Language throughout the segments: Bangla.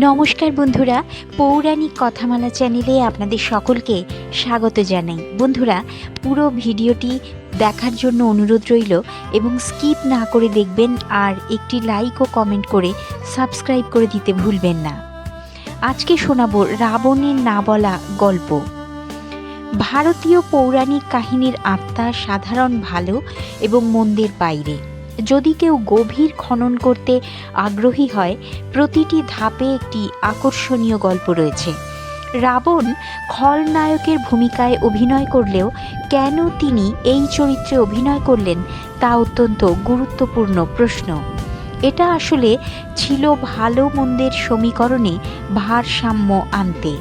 নমস্কার বন্ধুরা, পৌরাণিক কথামালা চ্যানেলে আপনাদের সকলকে স্বাগত জানাই। বন্ধুরা, পুরো ভিডিওটি দেখার জন্য অনুরোধ রইল এবং স্কিপ না করে দেখবেন আর একটি লাইক ও কমেন্ট করে সাবস্ক্রাইব করে দিতে ভুলবেন না। আজকে শোনাবো রাবণের না বলা গল্প। ভারতীয় পৌরাণিক কাহিনীর আত্মা সাধারণ ভালো এবং মন্দের বাইরে। যদি কেউ গভীর খনন করতে আগ্রহী হয়, প্রতিটি ধাপে একটি আকর্ষণীয় গল্প রয়েছে। রাবণ খলনায়কের ভূমিকায় অভিনয় করলেও কেন তিনি এই চরিত্রে অভিনয় করলেন তা অত্যন্ত গুরুত্বপূর্ণ প্রশ্ন। এটা আসলে ছিল ভালো মন্দের সমীকরণে ভারসাম্য আনতে।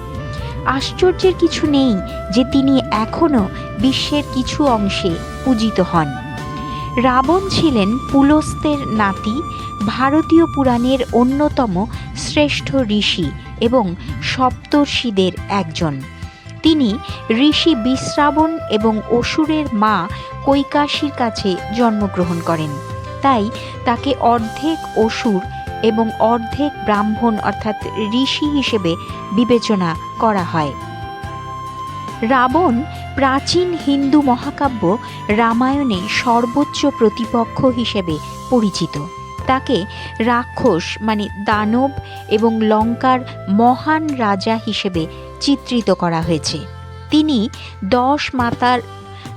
আশ্চর্যের কিছু নেই যে তিনি এখনও বিশ্বের কিছু অংশে পূজিত হন। রাবণ ছিলেন পুলস্তের নাতি, ভারতীয় পুরাণের অন্যতম শ্রেষ্ঠ ঋষি এবং সপ্তর্ষিদের একজন। তিনি ঋষি বিশ্রাবণ এবং অসুরের মা কৈকাশীর কাছে জন্মগ্রহণ করেন। তাই তাকে অর্ধেক অসুর এবং অর্ধেক ব্রাহ্মণ অর্থাৎ ঋষি হিসেবে বিবেচনা করা হয়। রাবণ প্রাচীন হিন্দু মহাকাব্য রামায়ণে সর্বোচ্চ প্রতিপক্ষ হিসেবে পরিচিত। তাকে রাক্ষস মানে দানব এবং লঙ্কার মহান রাজা হিসেবে চিত্রিত করা হয়েছে। তিনি দশ মাতার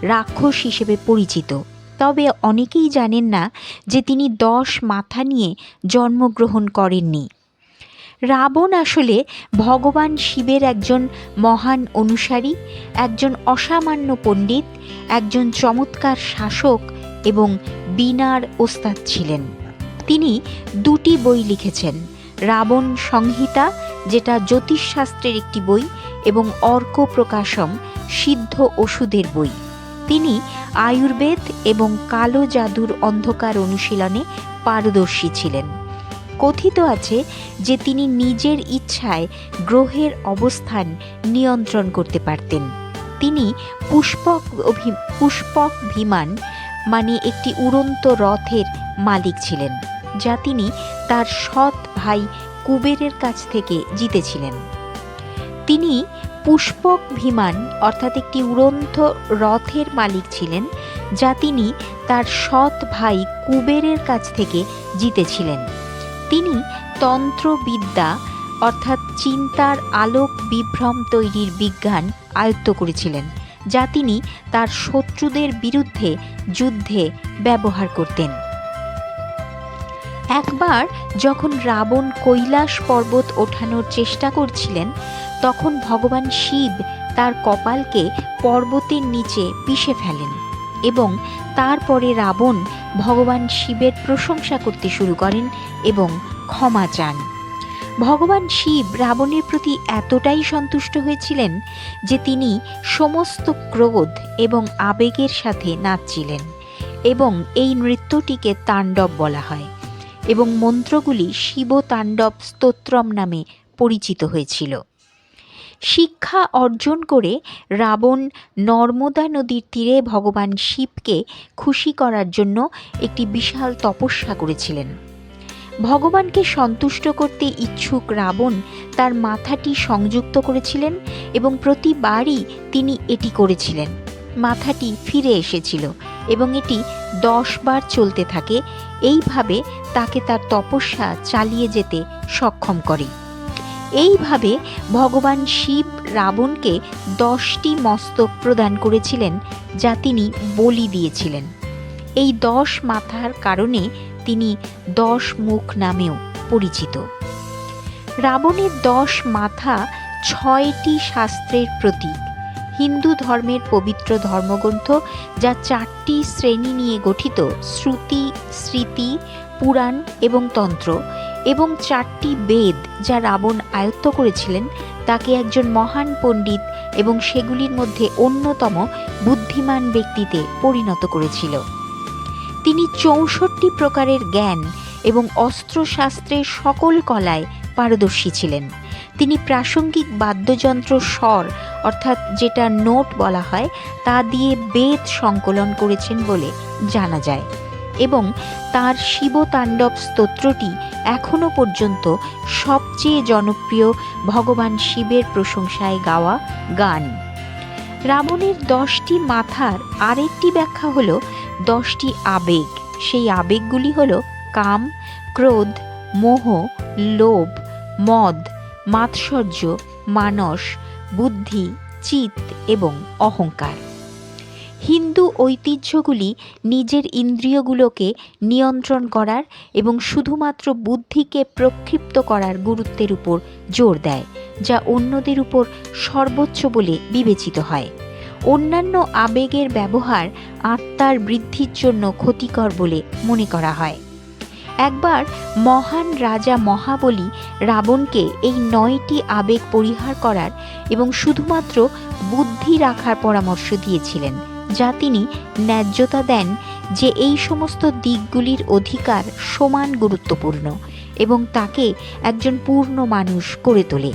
রাক্ষস হিসেবে পরিচিত। তবে অনেকেই জানেন না যে তিনি দশ মাথা নিয়ে জন্মগ্রহণ করেননি। রাবণ আসলে ভগবান শিবের একজন মহান অনুসারী, একজন অসামান্য পণ্ডিত, একজন চমৎকার শাসক এবং বিনার ওস্তাদ ছিলেন। তিনি দুটি বই লিখেছেন, রাবণ সংহিতা, যেটা জ্যোতিষশাস্ত্রের একটি বই, এবং অর্ক প্রকাশম, সিদ্ধ ওষুধের বই। তিনি আয়ুর্বেদ এবং কালো জাদুর অন্ধকার অনুশীলনে পারদর্শী ছিলেন। কথিত আছে যে তিনি নিজের ইচ্ছায় গ্রহের অবস্থান নিয়ন্ত্রণ করতে পারতেন। তিনি পুষ্পক পুষ্পক বিমান মানে একটি উড়ন্ত রথের মালিক ছিলেন, যা তিনি তার সৎ ভাই কুবেরের কাছ থেকে জিতেছিলেন। তিনি পুষ্পক বিমান অর্থাৎ একটি উড়ন্ত রথের মালিক ছিলেন, যা তিনি তার সৎ ভাই কুবেরের কাছ থেকে জিতেছিলেন। তিনি তন্ত্রবিদ্যা, অর্থাৎ চিন্তার আলোক বিভ্রম তৈরির বিজ্ঞান আয়ত্ত করেছিলেন, যা তিনি তার শত্রুদের বিরুদ্ধে যুদ্ধে ব্যবহার করতেন। একবার যখন রাবণ কৈলাস পর্বত ওঠানোর চেষ্টা করছিলেন, তখন ভগবান শিব তার কপালকে পর্বতের নিচে পিষে ফেলেন এবং তারপরে রাবণ ভগবান শিবের প্রশংসা করতে শুরু করেন এবং ক্ষমা চান। ভগবান শিব রাবণের প্রতি এতটাই সন্তুষ্ট হয়েছিলেন যে তিনি সমস্ত ক্রোধ এবং আবেগের সাথে নাচছিলেন এবং এই নৃত্যটিকে তাণ্ডব বলা হয় এবং মন্ত্রগুলি শিব তাণ্ডব স্তোত্রম নামে পরিচিত হয়েছিল। শিক্ষা অর্জন করে রাবণ নর্মদা নদীর তীরে ভগবান শিবকে খুশি করার জন্য একটি বিশাল তপস্যা করেছিলেন। ভগবানকে সন্তুষ্ট করতে ইচ্ছুক রাবণ তার মাথাটি সংযুক্ত করেছিলেন এবং প্রতিবারই তিনি এটি করেছিলেন। মাথাটি ফিরে এসেছিল এবং এটি দশ বার চলতে থাকে। এইভাবে তাকে তার তপস্যা চালিয়ে যেতে সক্ষম করে। এইভাবে ভগবান শিব রাবণকে দশটি মস্তক প্রদান করেছিলেন, যা তিনি বলি দিয়েছিলেন। এই দশ মাথার কারণে তিনি দশ মুখ নামেও পরিচিত। রাবণের দশ মাথা ছয়টি শাস্ত্রের প্রতীক। হিন্দু ধর্মের পবিত্র ধর্মগ্রন্থ, যা চারটি শ্রেণি নিয়ে গঠিত, শ্রুতি, স্মৃতি, পুরাণ এবং তন্ত্র। এবং চারটি বেদ যা রাবণ আয়ত্ত করেছিলেন, তাকে একজন মহান পণ্ডিত এবং সেগুলির মধ্যে অন্যতম বুদ্ধিমান ব্যক্তিতে পরিণত করেছিল। তিনি চৌষট্টি প্রকারের জ্ঞান এবং অস্ত্রশাস্ত্রের সকল কলায় পারদর্শী ছিলেন। তিনি প্রাসঙ্গিক বাদ্যযন্ত্র স্বর, অর্থাৎ যেটা নোট বলা হয়, তা দিয়ে বেদ সংকলন করেছেন বলে জানা যায়। এবং তার শিবতাণ্ডব স্তোত্রটি এখনও পর্যন্ত সবচেয়ে জনপ্রিয় ভগবান শিবের প্রশংসায় গাওয়া গান। রাবণের দশটি মাথার আরেকটি ব্যাখ্যা হল দশটি আবেগ। সেই আবেগগুলি হল কাম, ক্রোধ, মোহ, লোভ, মদ, মাৎসর্য, মানস, বুদ্ধি চিত এবং অহংকার। হিন্দু ঐতিহ্যগুলি নিজের ইন্দ্রিয়গুলোকে নিয়ন্ত্রণ করার এবং শুধুমাত্র বুদ্ধিকে প্রক্ষিপ্ত করার গুরুত্বের উপর জোর দেয়, যা অন্যদের উপর সর্বোচ্চ বলে বিবেচিত হয়। অন্যান্য আবেগের ব্যবহার আত্মার বৃদ্ধির জন্য ক্ষতিকর বলে মনে করা হয়। একবার মহান রাজা মহাবলী রাবণকে এই নয়টি আবেগ পরিহার করার এবং শুধুমাত্র বুদ্ধি রাখার পরামর্শ দিয়েছিলেন। যা তিনি ন্যায্যতা দেন যে এই সমস্ত দিকগুলির অধিকার সমান গুরুত্বপূর্ণ এবং তাকে একজন পূর্ণ মানুষ করে তোলে।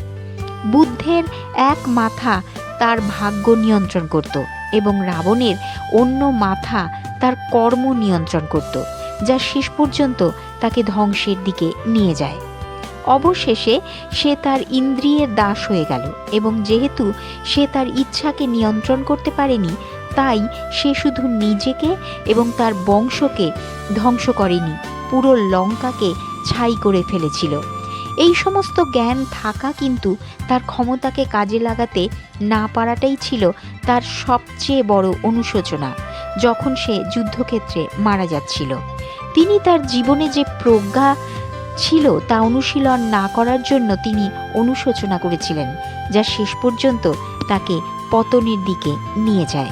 বুদ্ধের এক মাথা তার ভাগ্য নিয়ন্ত্রণ করত এবং রাবণের অন্য মাথা তার কর্ম নিয়ন্ত্রণ করত, যা শেষ পর্যন্ত তাকে ধ্বংসের দিকে নিয়ে যায়। অবশেষে সে তার ইন্দ্রিয়ের দাস হয়ে গেল এবং যেহেতু সে তার ইচ্ছাকে নিয়ন্ত্রণ করতে পারেনি তাই সে শুধু নিজেকে এবং তার বংশকে ধ্বংস করেনি, পুরো লঙ্কাকে ছাই করে ফেলেছিল। এই সমস্ত জ্ঞান থাকা কিন্তু তার ক্ষমতাকে কাজে লাগাতে না পারাটাই ছিল তার সবচেয়ে বড় অনুশোচনা, যখন সে যুদ্ধক্ষেত্রে মারা যাচ্ছিল। তিনি তার জীবনে যে প্রজ্ঞা ছিল তা অনুশীলন না করার জন্য তিনি অনুশোচনা করেছিলেন, যা শেষ পর্যন্ত তাকে পতনের দিকে নিয়ে যায়।